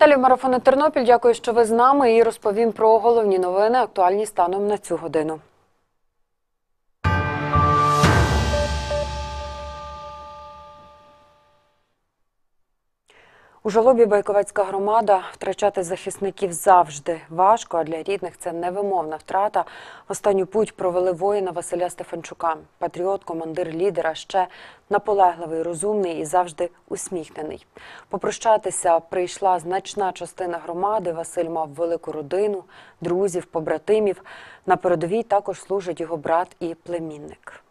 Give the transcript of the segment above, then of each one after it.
Далі марафони Тернопіль. Дякую, що ви з нами. І розповім про головні новини, актуальні станом на цю годину. У жалобі Байковецька громада втрачати захисників завжди важко, а для рідних це невимовна втрата. Останню путь провели воїна Василя Стефанчука. Патріот, командир лідера, ще наполегливий, розумний і завжди усміхнений. Попрощатися прийшла значна частина громади. Василь мав велику родину, друзів, побратимів. На передовій також служить його брат і племінник.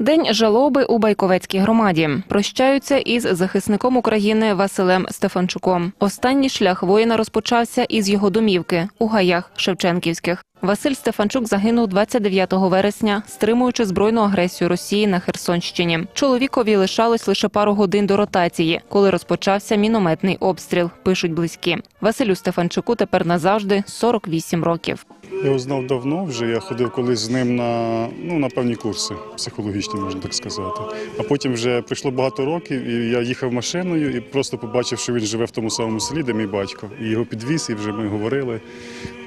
День жалоби у Байковецькій громаді прощаються із захисником України Василем Стефанчуком. Останній шлях воїна розпочався із його домівки у гаях Шевченківських. Василь Стефанчук загинув 29 вересня, стримуючи збройну агресію Росії на Херсонщині. Чоловікові лишалось лише пару годин до ротації, коли розпочався мінометний обстріл. Пишуть близькі. Василю Стефанчуку тепер назавжди 48 років. Його знав давно вже. Я ходив колись з ним на, ну, на певні курси психологічні, можна так сказати. А потім вже пройшло багато років, і я їхав машиною і просто побачив, що він живе в тому самому селі, де мій батько. І його підвіз, і вже ми говорили,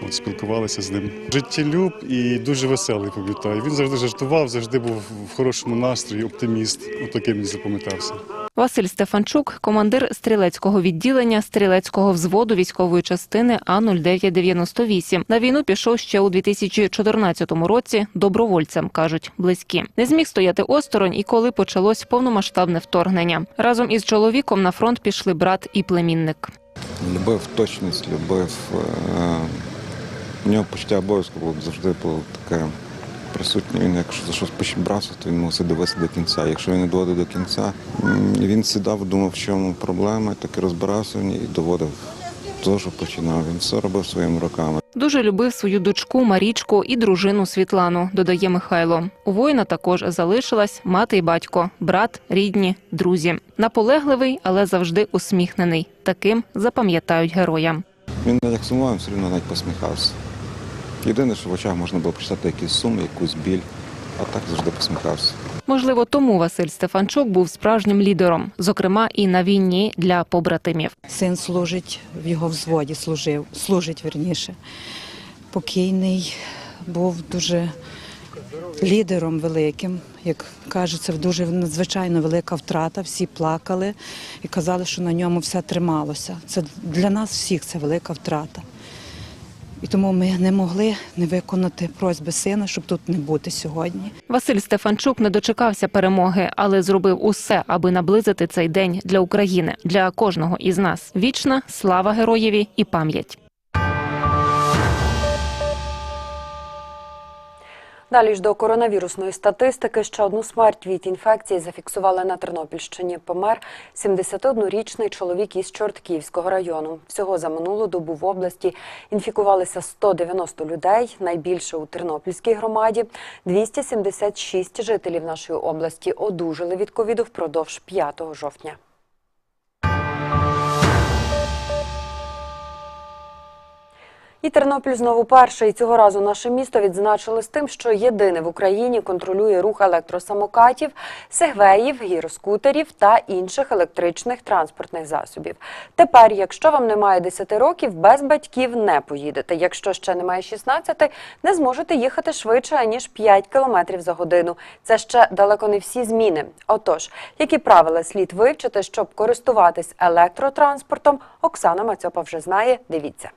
от, спілкувалися з ним. Життєлюб і дуже веселий, пам'ятаю. Він завжди жартував, завжди був в хорошому настрої, оптиміст. От таким він запам'ятався. Василь Стефанчук, командир стрілецького відділення стрілецького взводу військової частини А 0998 На війну пішов ще у 2014 році добровольцем, кажуть близькі. Не зміг стояти осторонь, і коли почалось повномасштабне вторгнення. Разом із чоловіком на фронт пішли брат і племінник. Любив точність, любив. Е, у нього почуття обов'язку було завжди було таке присутнє. Він якщо за щось братися, то він мусив дивитися до кінця. Якщо він не доводив до кінця, він сідав, думав, в чому проблема, так і розбирався в ній і доводив те, що починав. Він все робив своїми руками. Дуже любив свою дочку Марічку і дружину Світлану, додає Михайло. У воїна також залишилась мати і батько, брат, рідні, друзі. Наполегливий, але завжди усміхнений. Таким запам'ятають героя. Він як сумував, все одно навіть посміхався. Єдине, що в очах можна було прочитати якийсь сум, якусь біль, а так завжди посміхався. Можливо, тому Василь Стефанчук був справжнім лідером, зокрема і на війні для побратимів. Син служить в його взводі, служив, служить верніше. Покійний був дуже лідером великим. Як кажуть, це дуже надзвичайно велика втрата. Всі плакали і казали, що на ньому все трималося. Це для нас всіх це велика втрата. І тому ми не могли не виконати просьби сина, щоб тут не бути сьогодні. Василь Стефанчук не дочекався перемоги, але зробив усе, аби наблизити цей день для України, для кожного із нас. Вічна слава героєві і пам'ять. Далі ж до коронавірусної статистики ще одну смерть від інфекції зафіксували на Тернопільщині. Помер 71-річний чоловік із Чортківського району. Всього за минулу добу в області інфікувалися 190 людей. Найбільше у Тернопільській громаді. 276 жителів нашої області одужали від ковіду впродовж 5 жовтня. І Тернопіль знову перший. Цього разу наше місто відзначили з тим, що єдине в Україні контролює рух електросамокатів, сегвеїв, гіроскутерів та інших електричних транспортних засобів. Тепер, якщо вам немає 10 років, без батьків не поїдете. Якщо ще немає 16, не зможете їхати швидше ніж 5 км за годину. Це ще далеко не всі зміни. Отож, які правила слід вивчити, щоб користуватись електротранспортом, Оксана Мацьопа вже знає. Дивіться.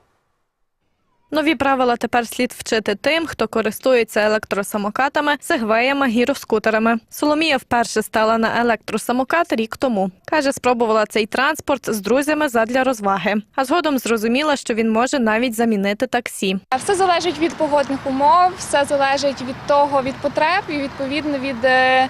Нові правила тепер слід вчити тим, хто користується електросамокатами, сегвеями, гіроскутерами. Соломія вперше стала на електросамокат рік тому. Каже, спробувала цей транспорт з друзями задля розваги. А згодом зрозуміла, що він може навіть замінити таксі. Все залежить від погодних умов, все залежить від того, від потреб і відповідно від е,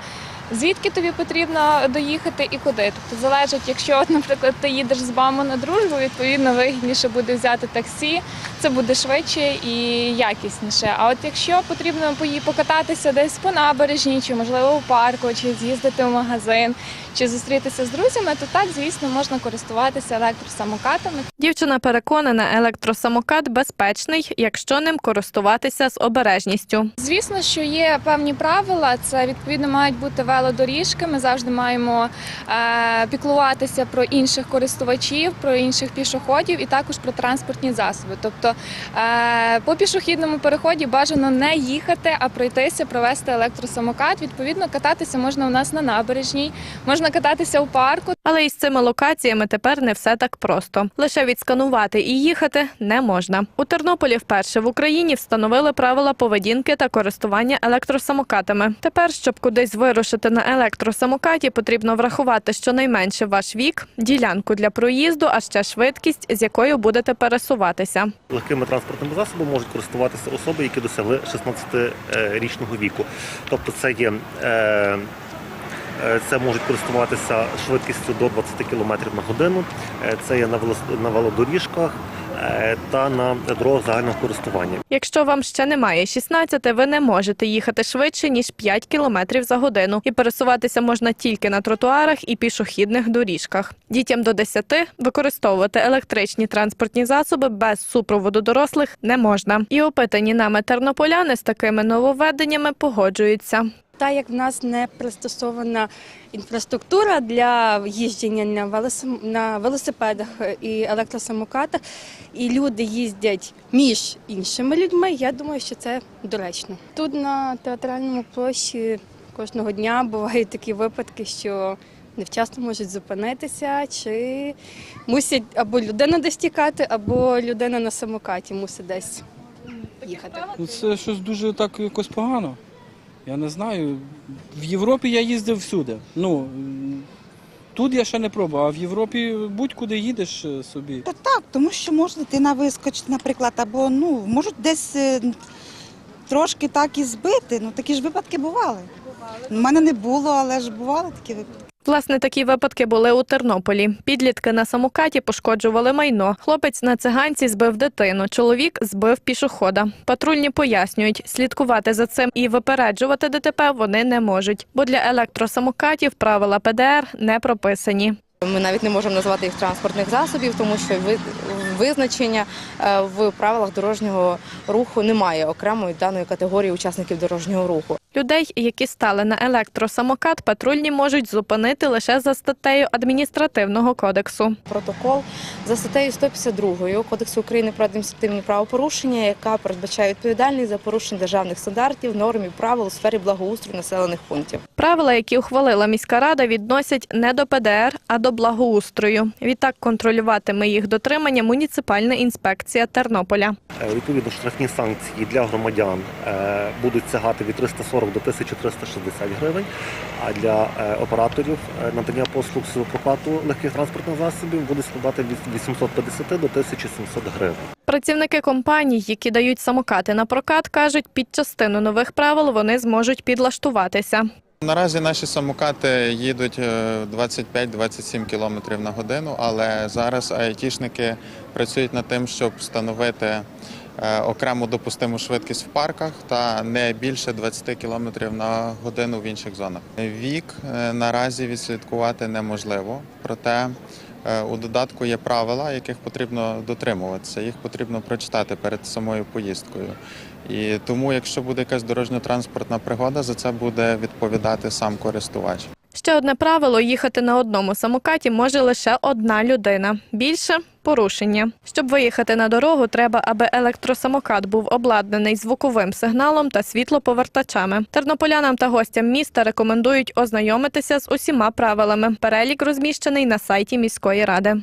звідки тобі потрібно доїхати і куди. Тобто залежить, якщо, наприклад, ти їдеш з мамою на дружбу, відповідно вигідніше буде взяти таксі, це буде швидше і якісніше. А от якщо потрібно покататися десь по набережні, чи можливо у парку, чи з'їздити в магазин, чи зустрітися з друзями, то так, звісно, можна користуватися електросамокатами. Дівчина переконана, електросамокат безпечний, якщо ним користуватися з обережністю. Звісно, що є певні правила. Це відповідно мають бути велодоріжки. Ми завжди маємо е, піклуватися про інших користувачів, про інших пішоходів і також про транспортні засоби. Тобто е, по пішохідному переході бажано не їхати, а пройтися, провести електросамокат. Відповідно, кататися можна у нас на набережній, можна кататися у парку. Але із цими локаціями тепер не все так просто. Лише відсканувати і їхати не можна. У Тернополі вперше в Україні встановили правила поведінки та користування електросамокатами. Тепер, щоб кудись вирушити на електросамокаті, потрібно врахувати щонайменше ваш вік, ділянку для проїзду, а ще швидкість, з якою будете пересуватися. Легкими транспортними засобами можуть користуватися особи, які досягли 16-річного віку. Тобто це є. Е, це можуть користуватися швидкістю до 20 км на годину. Е, Це є на велодоріжках е, та на дорогах загального користування. Якщо вам ще немає 16, ви не можете їхати швидше ніж 5 км за годину, і пересуватися можна тільки на тротуарах і пішохідних доріжках. Дітям до 10 використовувати електричні транспортні засоби без супроводу дорослих не можна. І опитані нами тернополяни з такими нововведеннями погоджуються. Так як в нас не пристосована інфраструктура для їждження на, велосипедах і електросамокатах, і люди їздять між іншими людьми, я думаю, що це доречно. Тут на театральному площі кожного дня бувають такі випадки, що невчасно можуть зупинитися, чи мусять або людина десь тікати, або людина на самокаті мусить десь їхати. Ну, Це щось дуже так якось погано. Я не знаю. В Європі я їздив всюди. Ну, тут я ще не пробував, а в Європі будь-куди їдеш е, собі. Та так, тому що може дитина вискочити, наприклад, або ну, можуть десь е, трошки так і збити. Ну такі ж випадки бували. У мене не було, але ж бували такі випадки. Власне, такі випадки були у Тернополі. Підлітки на самокаті пошкоджували майно. Хлопець на циганці збив дитину. Чоловік збив пішохода. Патрульні пояснюють, слідкувати за цим і випереджувати ДТП вони не можуть, бо для електросамокатів правила ПДР не прописані. Ми навіть не можемо назвати їх транспортних засобів, тому що ви- визначення е, в правилах дорожнього руху немає окремої даної категорії учасників дорожнього руху. Людей, які стали на електросамокат, патрульні можуть зупинити лише за статтею адміністративного кодексу. Протокол за статтею 152 Кодексу України про адміністративні правопорушення, яка передбачає відповідальність за порушення державних стандартів, норм і правил у сфері благоустрою населених пунктів. Правила, які ухвалила міська рада, відносять не до ПДР, а до благоустрою. Відтак контролюватиме їх дотримання муніципальна інспекція Тернополя. Е, Відповідно, штрафні санкції для громадян е, будуть сягати від 340 до 1360 гривень, а для е, операторів е, надання послуг з прокату легких транспортних засобів буде складати від 850 до 1700 гривень. Працівники компаній, які дають самокати на прокат, кажуть, під частину нових правил вони зможуть підлаштуватися. Наразі наші самокати їдуть е, 25-27 км на годину, але зараз айтішники працюють над тим, щоб встановити е, окрему допустиму швидкість в парках та не більше 20 км на годину в інших зонах. Вік е, наразі відслідкувати неможливо, проте е, у додатку є правила, яких потрібно дотримуватися. Їх потрібно прочитати перед самою поїздкою. І тому, якщо буде якась дорожньо-транспортна пригода, за це буде відповідати сам користувач. Ще одне правило: їхати на одному самокаті може лише одна людина. Більше порушення. Щоб виїхати на дорогу, треба, аби електросамокат був обладнаний звуковим сигналом та світлоповертачами. Тернополянам та гостям міста рекомендують ознайомитися з усіма правилами. Перелік розміщений на сайті міської ради.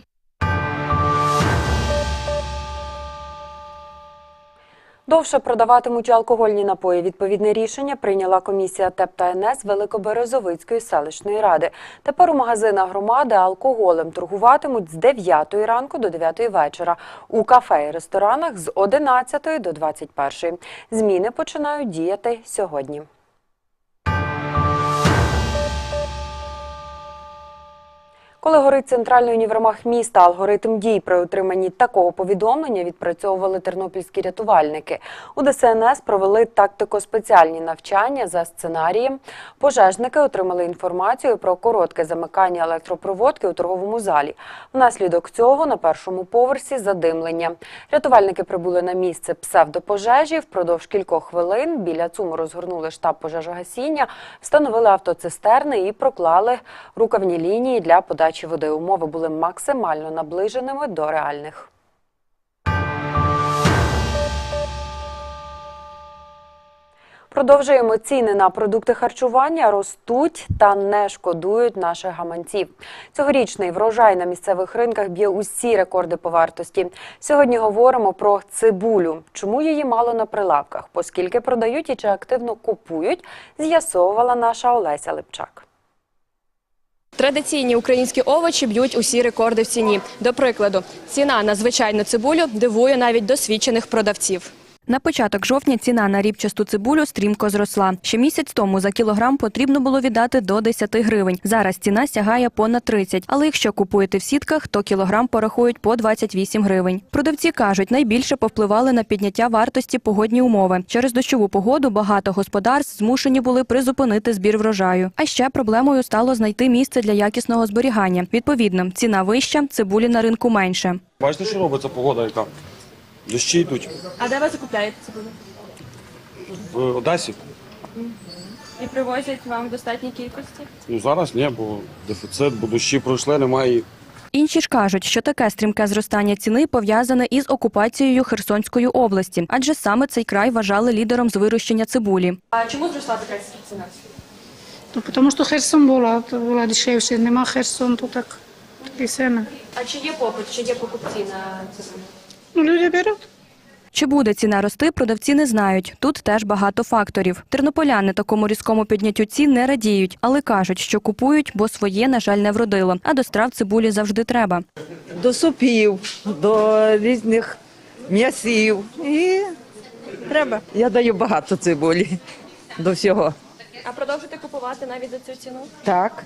Довше продаватимуть алкогольні напої. Відповідне рішення прийняла комісія ТЕП та НС Великоберезовицької селищної ради. Тепер у магазинах громади алкоголем торгуватимуть з 9 ранку до 9 вечора. У кафе і ресторанах з 11 до 21. Зміни починають діяти сьогодні. Коли горить центральний універмаг міста, алгоритм дій при отриманні такого повідомлення відпрацьовували тернопільські рятувальники. У ДСНС провели тактико-спеціальні навчання за сценарієм. Пожежники отримали інформацію про коротке замикання електропроводки у торговому залі. Внаслідок цього на першому поверсі задимлення. Рятувальники прибули на місце псевдопожежі. Впродовж кількох хвилин біля ЦУМу розгорнули штаб пожежогасіння, встановили автоцистерни і проклали рукавні лінії для подачі води. Умови були максимально наближеними до реальних. Продовжуємо ціни на продукти харчування ростуть та не шкодують наших гаманців. Цьогорічний врожай на місцевих ринках б'є усі рекорди по вартості. Сьогодні говоримо про цибулю. Чому її мало на прилавках, поскільки продають і чи активно купують, з'ясовувала наша Олеся Липчак. Традиційні українські овочі б'ють усі рекорди в ціні. До прикладу, ціна на звичайну цибулю дивує навіть досвідчених продавців. На початок жовтня ціна на ріпчасту цибулю стрімко зросла. Ще місяць тому за кілограм потрібно було віддати до 10 гривень. Зараз ціна сягає понад 30. Але якщо купуєте в сітках, то кілограм порахують по 28 гривень. Продавці кажуть, найбільше повпливали на підняття вартості погодні умови. Через дощову погоду багато господарств змушені були призупинити збір врожаю. А ще проблемою стало знайти місце для якісного зберігання. Відповідно, ціна вища, цибулі на ринку менше. Бачите, що робиться погода яка? Дощі йдуть А де ви закупляєте цибулю? в Одесі. І привозять вам в достатній кількості? Ну зараз ні, бо дефіцит, бо дощі пройшли, немає. Інші ж кажуть, що таке стрімке зростання ціни пов'язане із окупацією Херсонської області, адже саме цей край вважали лідером з вирощення цибулі. А чому зросла така ціна? Ну, тому що Херсон була, то була дешевше. Нема Херсон, то так такі ціни. А чи є попит, чи є покупці на цибулю? Ну, люди беруть. Чи буде ціна рости, продавці не знають. Тут теж багато факторів. Тернополяни такому різкому підняттю цін не радіють, але кажуть, що купують, бо своє, на жаль, не вродило. А до страв цибулі завжди треба. до супів, до різних м'ясів. І треба. Я даю багато цибулі до всього. А продовжите купувати навіть за цю ціну? Так.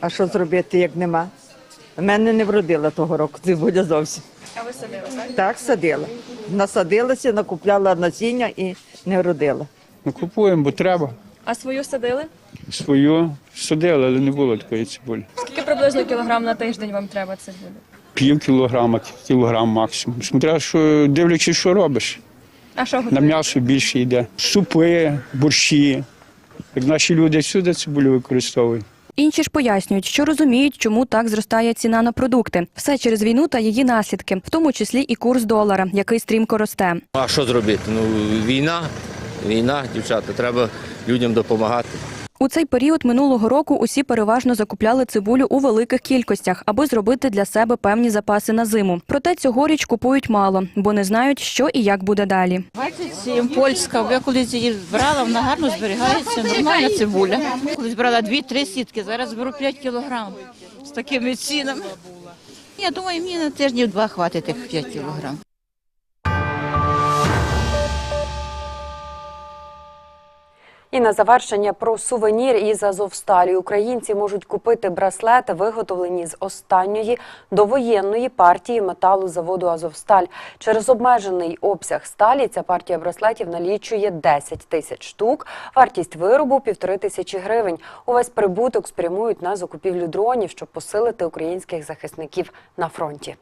А що зробити, як нема? У мене не вродила того року цибуля зовсім. А ви садили, так? Так, садила. Насадилася, накупляла насіння і не вродила. Ну, купуємо, бо треба. А свою садили? Свою судили, але не було такої цибулі. Скільки приблизно кілограм на тиждень вам треба цибулі? Пів кілограма, кілограм максимум. Смотря, що дивлячись, що робиш. А що На м'ясо більше йде. Супи, борщі. Як наші люди всюди цибулю використовують. Інші ж пояснюють, що розуміють, чому так зростає ціна на продукти. Все через війну та її наслідки, в тому числі і курс долара, який стрімко росте. А що зробити? Ну, війна, війна, дівчата, треба людям допомагати. У цей період минулого року усі переважно закупляли цибулю у великих кількостях, аби зробити для себе певні запаси на зиму. Проте цьогоріч купують мало, бо не знають, що і як буде далі. 27, польська. Я колись її брала, вона гарно зберігається, нормальна цибуля. Колись брала 2-3 сітки, зараз беру 5 кілограм з такими цінами. Я думаю, мені на тижнів два хватить тих 5 кілограм. І на завершення про сувенір із Азовсталі. Українці можуть купити браслети, виготовлені з останньої довоєнної партії металу заводу Азовсталь. Через обмежений обсяг сталі ця партія браслетів налічує 10 тисяч штук. Вартість виробу півтори тисячі гривень. Увесь прибуток спрямують на закупівлю дронів, щоб посилити українських захисників на фронті.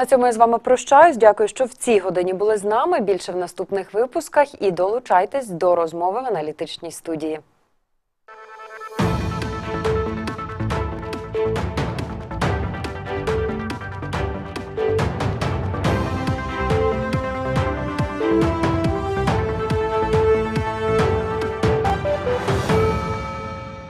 На цьому я з вами прощаюсь. Дякую, що в цій годині були з нами. Більше в наступних випусках і долучайтесь до розмови в аналітичній студії.